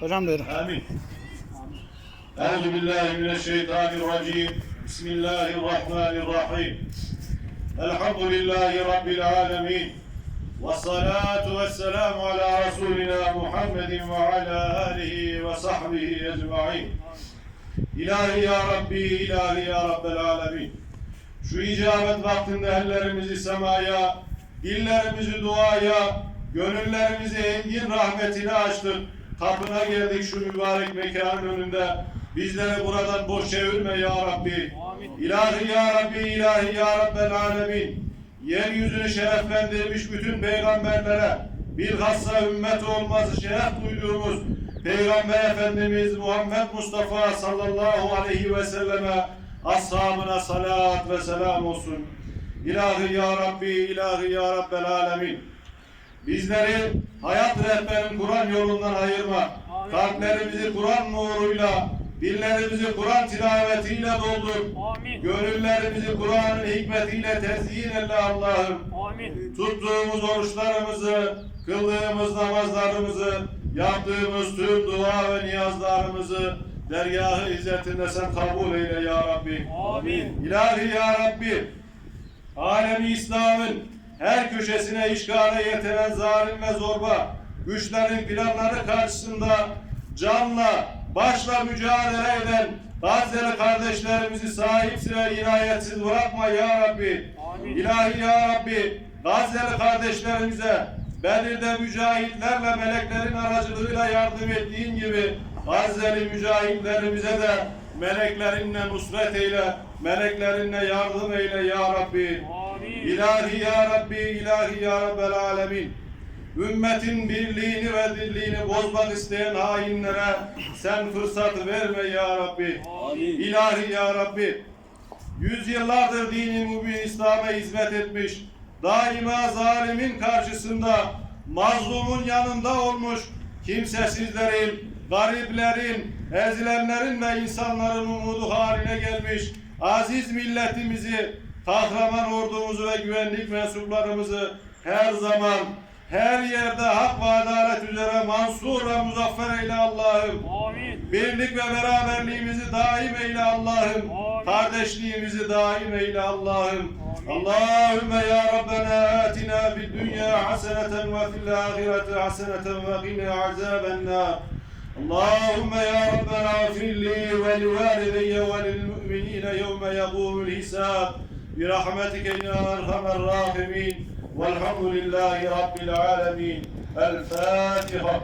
Hocam buyurun. Amin. Euzu billahi mineşşeytanirracim. Bismillahirrahmanirrahim. Elhamdülillahi rabbil alamin. Ve salatu ve selamu ala Resulina Muhammedin ve ala alihi ve sahbihi ecma'in. İlahi ya Rabbi, ilahi ya Rabbel alemin. Şu icabet vaktinde ellerimizi semaya, dillerimizi duaya, gönüllerimizi engin rahmetine açtık. Kapına geldik şu mübarek mekanın önünde. Bizleri buradan boş çevirme ya Rabbi. İlahi ya Rabbi, ilahi ya Rabbel Alemin. Yeryüzünü şereflendirmiş bütün peygamberlere, bilhassa ümmet olması şeref duyduğumuz Peygamber Efendimiz Muhammed Mustafa sallallahu aleyhi ve selleme ashabına salat ve selam olsun. İlahi ya Rabbi, ilahi ya Rabbel alemin. Bizleri hayat rehberin Kur'an yolundan ayırma. Kalplerimizi Kur'an nuruyla, dillerimizi Kur'an tilavetiyle doldur. Amin. Gönüllerimizi Kur'an'ın hikmetiyle tezyin eyle Allah'ım. Amin. Tuttuğumuz oruçlarımızı, kıldığımız namazlarımızı, yaptığımız tüm dua ve niyazlarımızı dergahı izzetinde sen kabul eyle ya Rabbi. Amin. İlahi ya Rabbi, alemi İslam'ın her köşesine işgale yetinen zalim ve zorba güçlerin planları karşısında canla, başla mücadele eden Gazze'li kardeşlerimizi sahipsiz ve inayetsiz bırakma ya Rabbi. Amin. İlahi ya Rabbi, Gazze'li kardeşlerimize Bedir'de mücahitlerle meleklerin aracılığıyla yardım ettiğin gibi Gazze'li mücahitlerimize de meleklerinle nusret eyle, meleklerinle yardım eyle ya Rabbi. Amin. İlahi ya Rabbi, ilahi ya Rabbel alemin. Ümmetin birliğini ve dirliğini bozmak isteyen hainlere sen fırsat verme ya Rabbi. Amin. İlahi ya Rabbi. Yüzyıllardır dini mübin İslam'a hizmet etmiş. Daima zalimin karşısında mazlumun yanında olmuş. Kimsesizlerin, gariplerin, ezilenlerin ve insanların umudu haline gelmiş. Aziz milletimizi, kahraman ordumuzu ve güvenlik mensuplarımızı her zaman her yerde hak ve adalet üzere mansur ve muzaffer eyle Allah'ım. Amin. Birlik ve beraberliğimizi daim eyle Allah'ım. Amin. Kardeşliğimizi daim eyle Allah'ım. Amin. Allahümme ya Rabbena atina fid dünya haseneten ve fil ahireti haseneten ve qina azaben nar. اللهم يا ربنا اغفر لي ولوالدي وللمؤمنين يوم يقوم الحساب برحمتك يا أرحم الراحمين والحمد لله رب العالمين. الفاتحة.